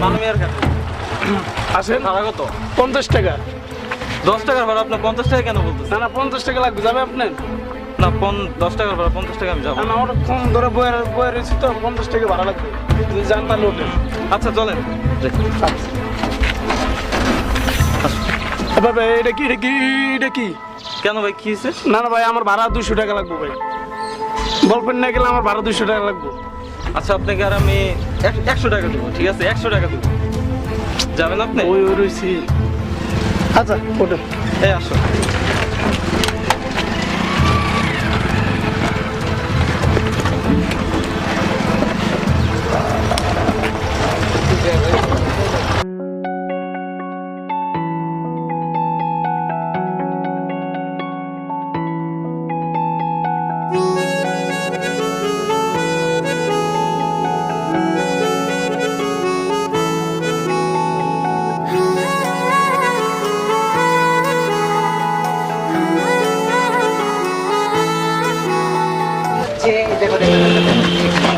নামু কোথায় দেবেন মানমিয়ার কাছে। আসেন। ভাড়া কত? পঞ্চাশ টাকা। দশ টাকার ভাড়া আপনার পঞ্চাশ টাকা কেন বলতেছেন? না না পঞ্চাশ টাকা লাগবে যাবে আপনার না পন- দশ টাকার ভাড়া পঞ্চাশ টাকা আমি যাব। না আমার কম ধরে রয়েছি তো পঞ্চাশ টাকা ভাড়া লাগবে। যদি যান তাহলে ওঠেন আচ্ছা চলেন। ভাই এটা কি এটা কি এটা কি? কেন ভাই কি হয়েছে? না না ভাই আমার ভাড়া দুশো টাকা লাগবে ভাই। বলবেন না গেলে আমার ভাড়া দুশো টাকা লাগবে। আচ্ছা আপনাকে আর আমি একশো টাকা দেবো ঠিক আছে? একশো টাকা দেবো। যাবেন আপনি? ওই ওই রয়েছি আচ্ছা ওটা এই আসো।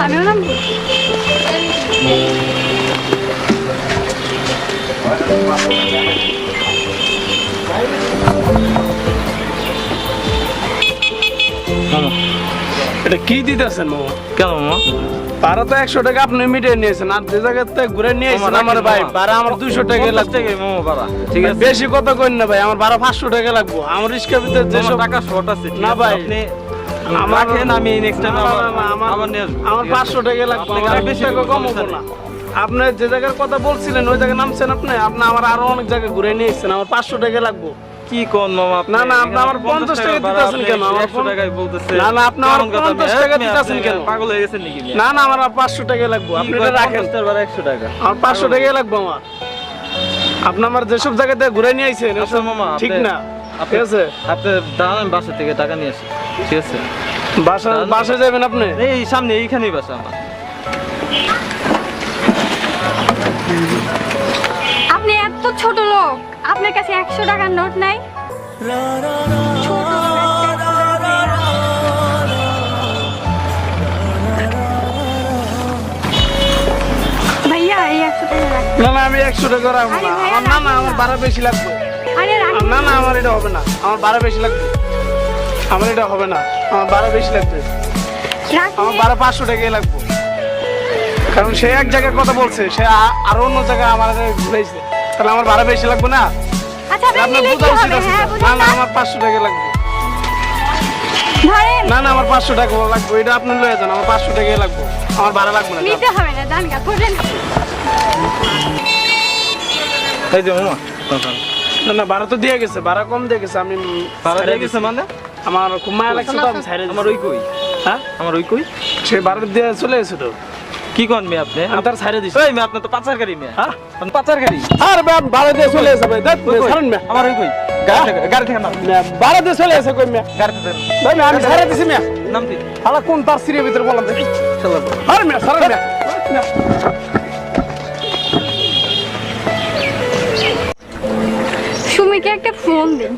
আমিও নাম এটা কি দিতেছেন মামা? কেন মামা? ভাড়া তো একশো টাকা আপনি মিটিয়ে নিয়েছেন আর যে জায়গাতে ঘুরে নিয়ে এসেছেন আমার ভাই। ভাড়া আমার দুশো টাকা টাকাই মামা ভাড়া ঠিক আছে? বেশি কথা কইন না ভাই আমার ভাড়া পাঁচশো টাকা লাগবে। আমার রিক্সার ভিতরে যেসব টাকা শর্ট আছে না ভাই। আপনি রাখেন আমি নেক্সট টাইম না, না, আবার আমার নিয়ে আসব। আমার পাঁচশো টাকা লাগবে আর বেশি বেশি টাকা দিব, কম হব না। নেই। আপনি যে জায়গার কথা বলছিলেন ওই জায়গায় নামছেন আপনি? আপনি আমার আরও অনেক জায়গায় ঘুরে নিয়ে এসেছেন আমার পাঁচশো টাকা লাগবে। কি কোন মামা? না, না, আপনি আমার 50 টাকা দিতেছেন কেন? আমার 100 টাকায় বলতেছে না, না, আপনি আমার 50 টাকা দিতেছেন কেন? পাগল হয়ে গেছেন নাকি? না না আমার আর পাঁচশো টাকা লাগবে। আপনি এটা রাখেন। ভাড়া একশো টাকা? আমার পাঁচশো টাকা লাগবে আমার। আপনি আমার যেসব জায়গাতে ঘুরে নিয়ে আইছেন আচ্ছা মামা ঠিক না। ঠিক আছে? আপনি দাঁড়ান বাসা থেকে টাকা নিয়ে আসি ঠিক আছে। বাসা। যাবেন আপনি? এই সামনে এইখানেই বাসা আমার। আপনি এত ছোট লোক আপনার কাছে একশো টাকার নোট নাই? ছোট লোক একটা। ভাইয়া এই একশো টাকা না না আমি একশো টাকা রাখব না। আমার না না আমার না। বেশি লাগবে। না না। আমার এটা হবে না। আমার ভাড়া বেশি লাগবে। আমার এটা হবে না। আমার ভাড়া বেশি লাগবে। আমার ভাড়া পাঁচশো টাকাই লাগবে। কারণ সে এক জায়গার কথা বলছে সে আরও অন্য জায়গায় আমার ঘুরেছে তাহলে আমার ভাড়া বেশি লাগবে না? আচ্ছা আপনার বোঝা উচিত আছে হ্যাঁ না না আমার পাঁচশো টাকা লাগবে। না না আমার পাঁচশো টাকা লাগবে। এটা আপনি লয়ে যান আমার পাঁচশো টাকাই লাগবে। আমার ভাড়া লাগবে না নিতে হবে না জান গা খোঁজেন এই যে মামা। না না ভাড়া তো দিয়ে গেছে ভাড়া কম দিয়ে গেছে আমি ভাড়া দিয়ে গেছে মানে? আমার খুব মায়া লাগছে তো আমি ছাইড়ে আমার। ওই কই? হ্যাঁ? আমার ওই কই? সে ভাড়া দিয়ে চলে গেছে তো। কি কোন মে আপনি? আমি তার ছাইড়ে দিছি। এই মে আপনি তো পাচার গাড়ি মেয়ে। হ্যাঁ? আপনি পাচার গাড়ি। আর বে ভাড়া দিয়ে চলে গেছে ভাই দেখ ওই? ছাড়ুন মে আমার ওই কই? গাড়ি থেকে নাম দিয়ে চলে কই মে গাড়ি থেকে। ভাই মে আমি ছাইড়ে দিছি মে নাম দি হালা কোন তার সিরিয়ার ভিতরে বললাম দেখি চলো আর মে ছাড়ুন মে মে। সুমিকে একটা ফোন দিন।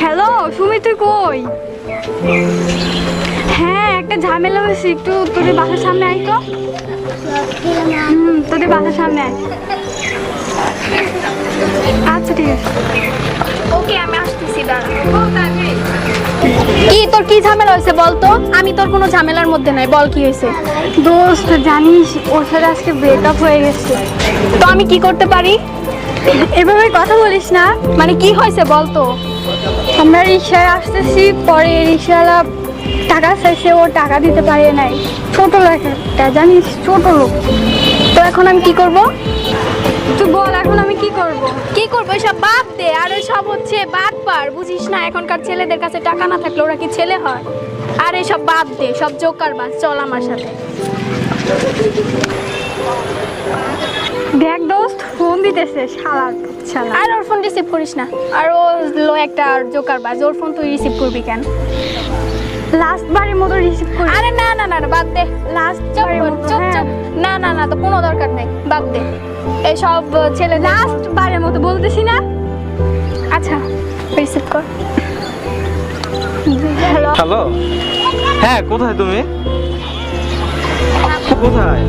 হ্যালো সুমি তুই কই? হ্যাঁ একটা ঝামেলা হয়েছে একটু তোদের বাসার সামনে আয় তো। হুম তোদের বাসার সামনে আয়। আচ্ছা ঠিক আছে। ওকে আমি আসতেছি দাঁড়া। কি তোর কি ঝামেলা হয়েছে বল তো? আমি তোর কোনো ঝামেলার মধ্যে নাই বল কি হয়েছে? দোস্ত জানিস ওর সাথে আজকে ব্রেকআপ হয়ে গেছে। তো আমি কি করতে পারি? এভাবে কথা বলিস না। মানে কি হয়েছে বল তো? আমরা রিক্সায় আসতেছি পরে রিক্সাওয়ালা টাকা চাইছে ও টাকা দিতে পারে নাই। ছোট লোক একটা জানিস ছোট লোক। তো এখন আমি কি করব? তুই বল এখন আমি কি করব? কি করব? এসব বাদ দে। আর সব হচ্ছে বাদ পার। বুঝিস না এখনকার ছেলেদের কাছে টাকা না থাকলে ওরা কি ছেলে হয়? আর এসব বাদ দে সব জোকার বাস। চল আমার সাথে। দেখ দোস্ত ফোন দিতেছে শালার আর ওর ফোন রিসিভ করিস না। আর ও লো একটা জোকার বাজ ওর ফোন তুই রিসিভ করবি কেন? লাস্ট বারের মতো রিসিভ করে। আরে না না না বাদ দে। লাস্ট চুপ হ্যাঁ। চুপ। না না না তো কোনো দরকার নেই বাদ দে। এসব ছেলে লাস্ট বারের মতো বলতেছি না। আচ্ছা রিসিভ কর। হ্যালো হ্যালো হ্যাঁ কোথায় তুমি? কোথায়?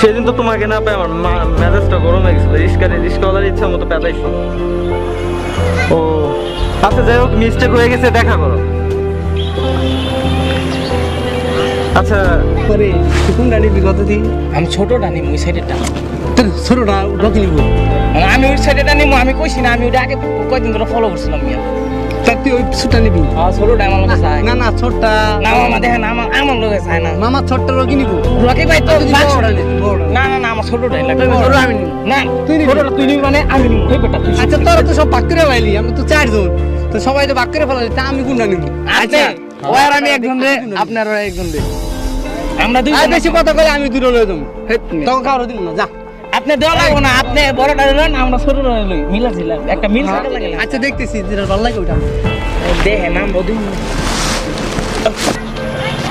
সেদিন তো তোমাকে না পাই আমার মা- মেজাজটা গরম হয়ে গেছিল। রিস্কারে রিস্কাওয়ালার ইচ্ছা মতো পেতাইছি ও। আচ্ছা যাই হোক মিস্টেক হয়ে গেছে দেখা করো। আচ্ছা পরে কোন ডানি বিগত দিন? আমি ছোট ডানি ওই সাইডেরটা তোর ছোট ডানি নিব। মানে আমি ওই সাইডে ডানি আমি কইছি না আমি ওটা আগে কয়দিন ধরে ফলো করছিলাম মিয়া। তার তুই ওই ছোটটা নিবি। আর ছোটটা আমার লোকে চাই। না না ছোটটা। না মামা দেখেন আমার আমার লোকে চায় না। মামা ছোটটা রকি নিব। রকি ভাই তো তুই বাক্স- বড়টা নে, বড়টা নে। না না না আমার ছোটটাই লাগে ছোটটা আমি নিব। না তুই নিবি? ছোটটা তুই নিবি মানে আমি নিব। এই বেটা তুই। আচ্ছা তোরা তো সব ভাগ করে পাইলি আমি তো চারজন। তো সবাই তো ভাগ করে ফেলালি তা আমি কোনটা নিব। আচ্ছা ও আর আমি একজন রে আপনার একজন রে। আমরা দুই বেশি কথা কই আমি দুটো লয়ে দেবো তোকে কারও দিব না যা। আপনি দেওয়া লাগবো না আপনি বড়টা লন আমরা ছোটটা লই মিলা ছিলাম একটা মিল লাগে। আচ্ছা দেখতেছি যেটা ভালো লাগে ওটা দেখেন আমরা দুই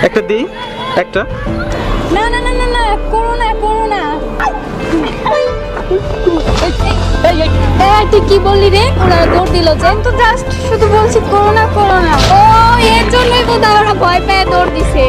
একটা দিই একটা। না না না না না করো না করো না। এই, এই, তুই কি বললি রে? ওরা দৌড় দিল যে তো জাস্ট শুধু বলছি করোনা করোনা ও এর জন্যই বোধ ওরা ভয় পেয়ে দৌড় দিছে।